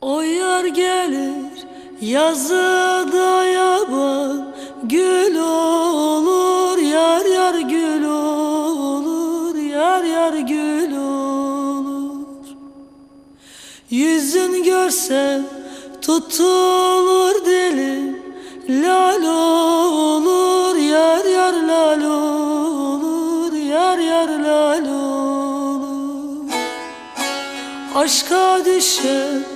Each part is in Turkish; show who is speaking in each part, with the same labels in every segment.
Speaker 1: O yar gelir yazıda yaban Gül olur. Yar yar gül olur Yar yar gül olur. Yüzün görsem tutulur dilim Lal olur. Yar yar lal olur Yar yar lal olur. Aşka düşen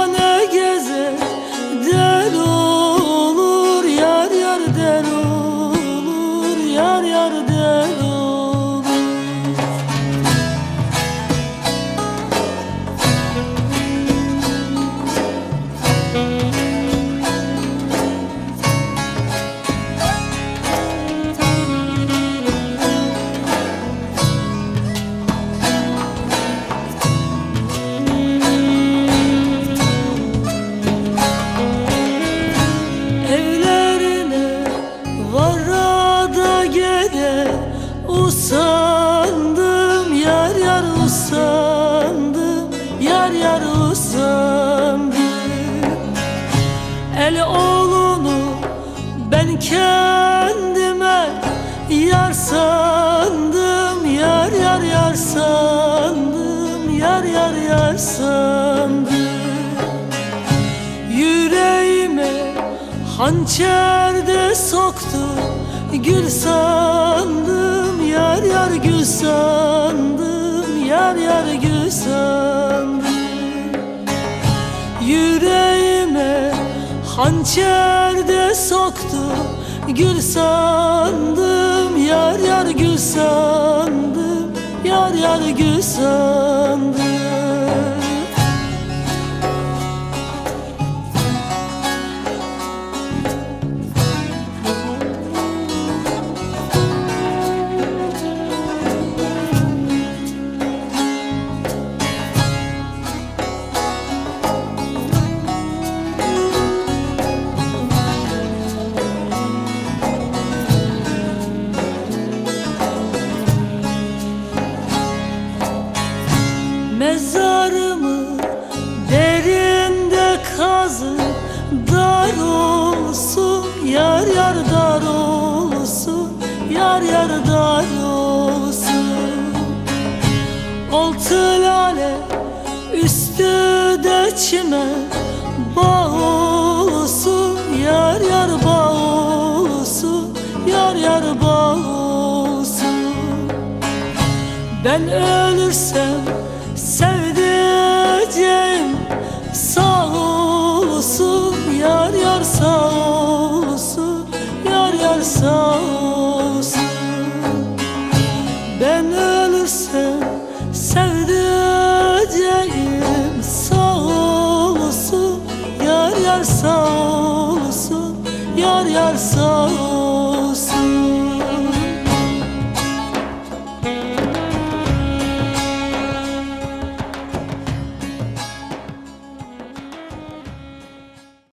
Speaker 1: usandım El oğlunu ben kendime yar sandım yar yar yar sandım yar yar yar sandım. Yüreğime hançer de soktu Gül sandım yar yar gül sandım Yar yar gül sandım hançer de soktu Gül sandım yar yar gül sandım Yar yar gül sandım yar yar dar olsun Yar yar dar olsun. Altı lale üstü de çimen Bağ olsun yar yar bağ olsun Yar yar bağ olsun. Ben ölürsem sevdiceğim sağ olsun Ben ölürsem sevdiceğim sağ olsun Yar yar sağ olsun Yar yar sağ olsun